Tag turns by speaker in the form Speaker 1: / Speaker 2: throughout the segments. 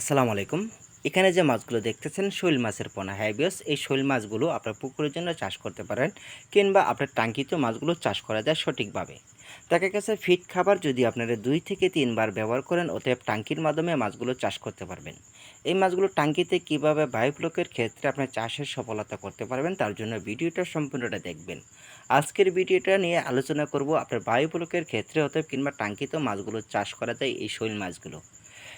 Speaker 1: আসসালামু আলাইকুম। এখানে যে মাছগুলো দেখতেছেন, শৈল মাছের পোনা। হ্যাবিয়াস এই শৈল মাছগুলো আপনার পুকুরের জন্য চাষ করতে পারেন কিংবা আপনার টাঙ্কিতে মাছগুলো চাষ করা যায় সঠিকভাবে। দেখা গেছে ফিট খাবার যদি আপনারা দুই থেকে তিনবার ব্যবহার করেন, অতএব টাঙ্কির মাধ্যমে মাছগুলো চাষ করতে পারবেন। এই মাছগুলো টাঙ্কিতে কীভাবে বায়ুপ্লকের ক্ষেত্রে আপনার চাষের সফলতা করতে পারবেন, তার জন্য ভিডিওটা সম্পূর্ণটা দেখবেন। আজকের ভিডিওটা নিয়ে আলোচনা করব আপনার বায়ুপ্লকের ক্ষেত্রে, অতএব কিংবা টাঙ্কিতে মাছগুলো চাষ করা যায় এই শৈল মাছগুলো।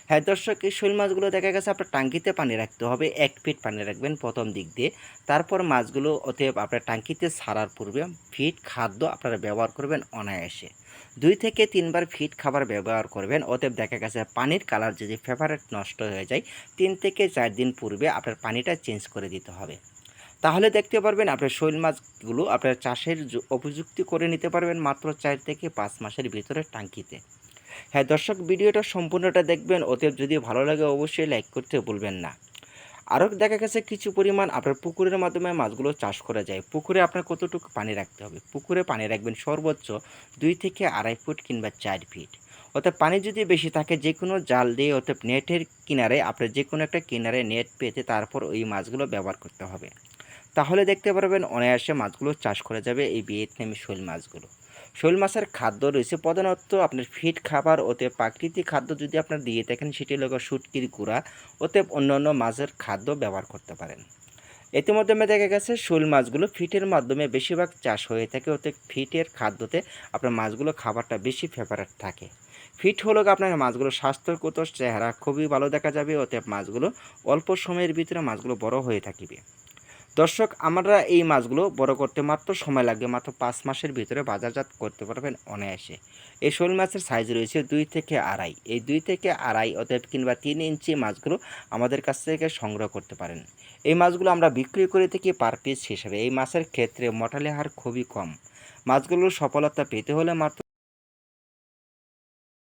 Speaker 1: হ্যাঁ দর্শক, এই শৈল মাছগুলো দেখা গেছে আপনার টাঙ্কিতে পানি রাখতে হবে, এক ফিট পানি রাখবেন প্রথম দিক দিয়ে। তারপর মাছগুলো অতএব আপনার টাঙ্কিতে ছাড়ার পূর্বে ফিট খাদ্য আপনারা ব্যবহার করবেন অনায়াসে। দুই থেকে তিনবার ফিট খাবার ব্যবহার করবেন, অতএব দেখা গেছে পানির কালার যদি ফেভারেট নষ্ট হয়ে যায়, তিন থেকে চার দিন পূর্বে আপনার পানিটা চেঞ্জ করে দিতে হবে। তাহলে দেখতে পারবেন আপনার শৈল মাছগুলো আপনার চাষের উপযুক্তি করে নিতে পারবেন মাত্র চার থেকে পাঁচ মাসের ভিতরে টাঙ্কিতে। হ্যাঁ দর্শক, ভিডিওটা সম্পূর্ণটা দেখবেন। অতএব যদি ভালো লাগে, অবশ্যই লাইক করতে ভুলবেন না। আরও দেখা গেছে, কিছু পরিমাণ আপনার পুকুরের মাধ্যমে মাছগুলো চাষ করা যায়। পুকুরে আপনার কতটুকু পানি রাখতে হবে? পুকুরে পানি রাখবেন সর্বোচ্চ দুই থেকে আড়াই ফুট কিংবা চার ফিট। অর্থাৎ পানি যদি বেশি থাকে যে কোনো জাল দিয়ে, অর্থাৎ নেটের কিনারে, আপনার যে কোনো একটা কিনারে নেট পেতে তারপর ওই মাছগুলো ব্যবহার করতে হবে। তাহলে দেখতে পারবেন, অনায়াসে মাছগুলো চাষ করা যাবে, এই ভিয়েতনামি শৈল মাছগুলো। শৈল মাছের খাদ্য রয়েছে। প্রধানত আপনার ফিট খাবার ওতে প্রাকৃতিক খাদ্য যদি আপনার দিয়ে থাকেন, সেটি হলো শুটকির গুঁড়া ওতে অন্যান্য মাছের খাদ্য ব্যবহার করতে পারেন। ইতিমধ্যে দেখা গেছে, শৈল মাছগুলো ফিটের মাধ্যমে বেশিরভাগ চাষ হয়ে থাকে ওতে ফিটের খাদ্যতে আপনার মাছগুলো খাবারটা বেশি ফেভারেট থাকে। ফিট হলো আপনার মাছগুলো স্বাস্থ্যগত চেহারা খুবই ভালো দেখা যাবে ওতে মাছগুলো অল্প সময়ের ভিতরে মাছগুলো বড় হয়ে থাকিবে। দর্শক, আমরা এই মাছগুলো বড় করতে মাত্র সময় লাগবে মাত্র পাঁচ মাসের ভিতরে বাজারজাত করতে পারবেন অনায়াসে। এই শোল মাছের সাইজ রয়েছে দুই থেকে আড়াই। এই দুই থেকে আড়াই অতএব কিংবা তিন ইঞ্চি মাছগুলো আমাদের কাছ থেকে সংগ্রহ করতে পারেন। এই মাছগুলো আমরা বিক্রি করে থাকি পার পিস হিসাবে। এই মাছের ক্ষেত্রে মটালি হার খুবই কম। মাছগুলোর সফলতা পেতে হলে মাত্র